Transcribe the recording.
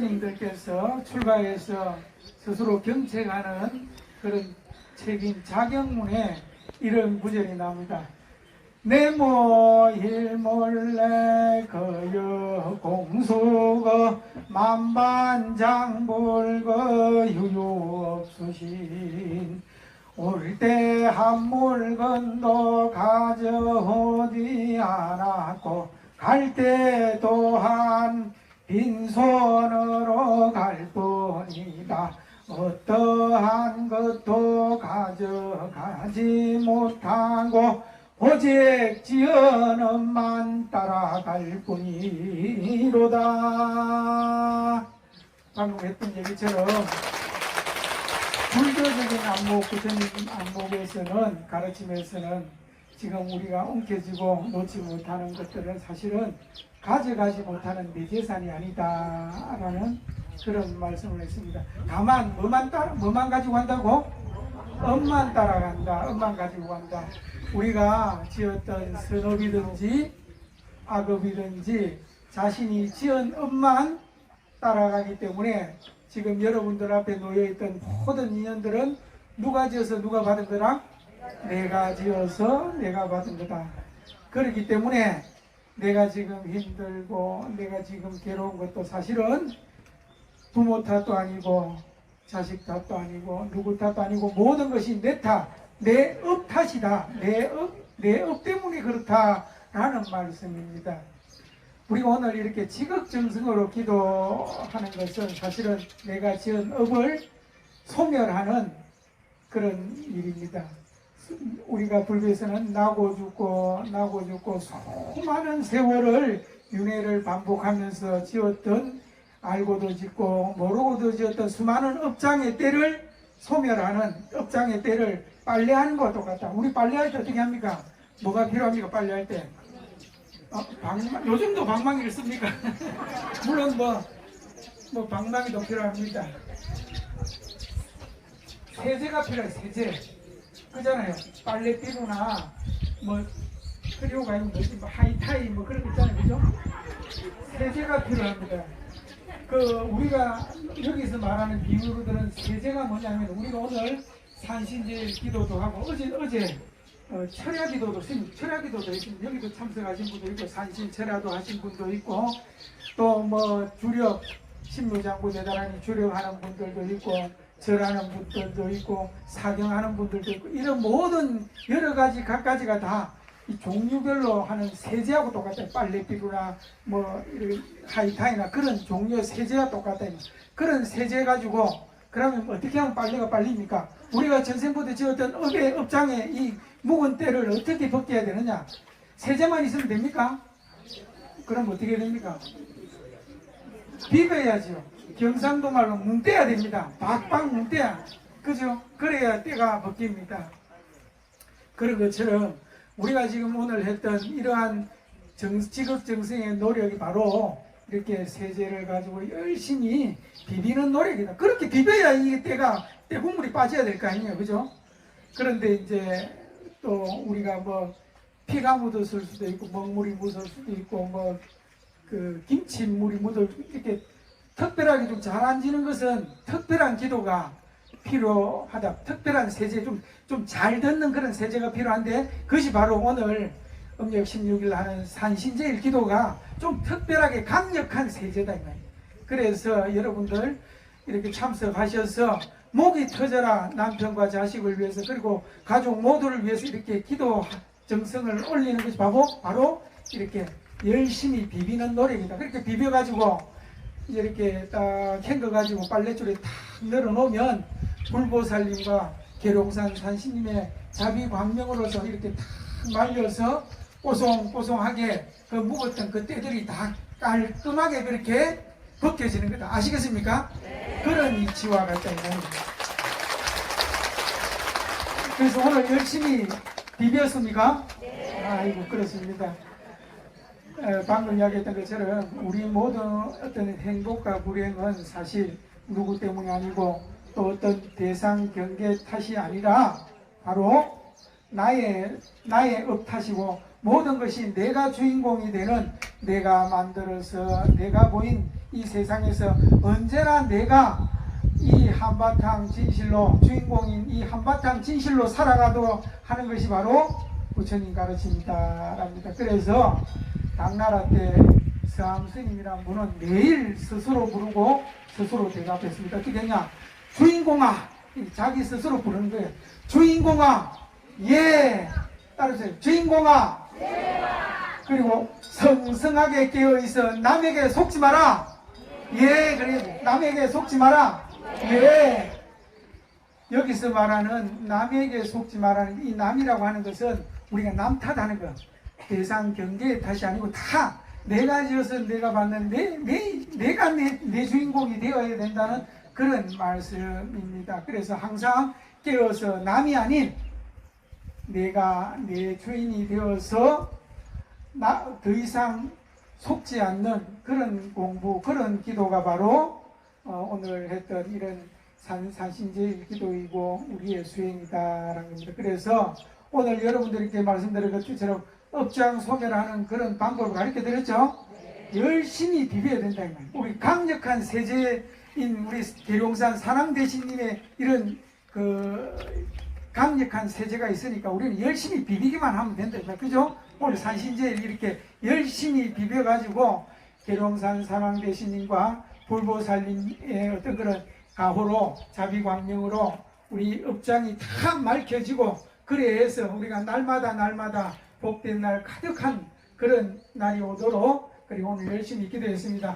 스님들께서 출가해서 스스로 경책하는 그런 책임 자경문에 이런 구절이 나옵니다. 내모 일 몰래 거여 공수거 만반장불거 유유없으신 올 때 한 물건도 가져오지 않았고 갈 때 또한 빈손으로 갈 뿐이다. 어떠한 것도 가져가지 못하고 오직 지연음만 따라갈 뿐이로다. 방금 했던 얘기처럼 불교적인 안목, 부처님 안목에서는 가르침에서는 지금 우리가 엉켜지고 놓지 못하는 것들은 사실은 가져가지 못하는 내 재산이 아니다라는 그런 말씀을 했습니다. 다만 뭐만 따라 뭐만 가지고 간다고? 엄만 따라간다. 엄만 가지고 간다. 우리가 지었던 선업이든지 악업이든지 자신이 지은 엄만 따라가기 때문에 지금 여러분들 앞에 놓여있던 모든 인연들은 누가 지어서 누가 받은 거라? 내가 지어서 내가 받은 거다. 그렇기 때문에 내가 지금 힘들고 내가 지금 괴로운 것도 사실은 부모 탓도 아니고 자식 탓도 아니고 누구 탓도 아니고 모든 것이 내 탓, 내 업 탓이다. 내 업, 내 업 때문에 그렇다라는 말씀입니다. 우리가 오늘 이렇게 지극정성으로 기도하는 것은 사실은 내가 지은 업을 소멸하는 그런 일입니다. 우리가 불교에서는 나고 죽고 나고 죽고 수많은 세월을 윤회를 반복하면서 지었던 알고도 짓고 모르고도 지었던 수많은 업장의 때를 소멸하는 업장의 때를 빨래하는 것과 똑같다. 우리 빨래할 때 어떻게 합니까? 뭐가 필요합니까? 빨래할 때? 어, 방망, 요즘도 방망이를 씁니까? 물론 뭐, 뭐 방망이도 필요합니다. 세제가 필요해, 세제. 그잖아요. 빨래 비누나 뭐 트리오가 아니고 뭐지 뭐 하이타이 뭐 그런 거 있잖아요. 그죠? 세제가 필요합니다. 그 우리가 여기서 말하는 비유로들은 세제가 뭐냐면 우리가 오늘 산신제일 기도도 하고 어제 어제 어, 철야 기도도 신 철야 기도도 있습니다. 여기도 참석하신 분도 있고 산신 철야도 하신 분도 있고 또 뭐 주력 신묘장구 대단하니 주력하는 분들도 있고 절하는 분들도 있고 사경하는 분들도 있고 이런 모든 여러 가지 각가지가 다이 종류별로 하는 세제하고 똑같아요. 빨래비누나 뭐 하이타이나 그런 종류의 세제와 똑같아요. 그런 세제 가지고 그러면 어떻게 하면 빨래가 빨립니까? 우리가 전생부터 지었던 업의 업장에 이 묵은 때를 어떻게 벗겨야 되느냐? 세제만 있으면 됩니까? 그럼 어떻게 됩니까? 비벼야죠. 경상도 말로 뭉떼야 됩니다. 박박 뭉떼야. 그죠? 그래야 때가 벗깁니다. 그런 것처럼 우리가 지금 오늘 했던 이러한 정, 직업정성의 노력이 바로 이렇게 세제를 가지고 열심히 비비는 노력이다. 그렇게 비벼야 이게 때가 때 국물이 빠져야 될 거 아니에요. 그죠? 그런데 이제 또 우리가 뭐 피가 묻었을 수도 있고 먹물이 묻을 수도 있고 뭐 그 김치 물이 묻을 이렇게 특별하게 좀 잘 안 지는 것은 특별한 기도가 필요하다. 특별한 세제 좀 좀 잘 듣는 그런 세제가 필요한데 그것이 바로 오늘 음력 16일 하는 산신제일 기도가 좀 특별하게 강력한 세제다 이 말이에요. 그래서 여러분들 이렇게 참석하셔서 목이 터져라 남편과 자식을 위해서 그리고 가족 모두를 위해서 이렇게 기도 정성을 올리는 것이 바로 바로 이렇게 열심히 비비는 노력이다. 그렇게 비벼가지고 이렇게 딱 헹궈가지고 빨래줄에 탁 늘어놓으면 불보살님과 계룡산 산신님의 자비 광명으로서 이렇게 탁 말려서 뽀송뽀송하게 그 묵었던 그 때들이 다 깔끔하게 그렇게 벗겨지는 거다. 아시겠습니까? 그런 이치와 같다. 그래서 오늘 열심히 비볐습니까? 아이고 그렇습니다. 에, 방금 이야기했던 것처럼 우리 모든 어떤 행복과 불행은 사실 누구 때문이 아니고 또 어떤 대상 경계 탓이 아니라 바로 나의 나의 업 탓이고 모든 것이 내가 주인공이 되는 내가 만들어서 내가 보인 이 세상에서 언제나 내가 이 한바탕 진실로 주인공인 이 한바탕 진실로 살아가도록 하는 것이 바로 부처님 가르침이다랍니다. 그래서 당나라 때 서암 스님이란 분은 매일 스스로 부르고 스스로 대답했습니다. 어떻게 했냐? 주인공아 자기 스스로 부르는 거예요. 주인공아 예 따르세요. 주인공아 그리고 성성하게 깨어 있어 남에게 속지 마라. 예 그래 남에게 속지 마라. 예 여기서 말하는 남에게 속지 말라는 이 남이라고 하는 것은 우리가 남 탓하는 거 대상 경계의 탓이 아니고 다 내가 지어서 내가 받는 내, 내, 내가 내, 내 주인공이 되어야 된다는 그런 말씀입니다. 그래서 항상 깨어서 남이 아닌 내가 내 주인이 되어서 나, 더 이상 속지 않는 그런 공부, 그런 기도가 바로 어, 오늘 했던 이런 산, 산신제일 기도이고 우리의 수행이다라는 겁니다. 그래서 오늘 여러분들께 말씀드린 것처럼 업장 소멸 하는 그런 방법을 가르쳐 드렸죠. 열심히 비벼야 된다. 우리 강력한 세제인 우리 계룡산 사랑대신님의 이런 그 강력한 세제가 있으니까 우리는 열심히 비비기만 하면 된다. 그죠? 오늘 산신제일 이렇게 열심히 비벼가지고 계룡산 사랑대신님과 불보살님의 어떤 그런 가호로 자비광명으로 우리 업장이 다 맑혀지고 그래서 우리가 날마다 날마다 복된 날 가득한 그런 날이 오도록 그리고 오늘 열심히 기도했습니다.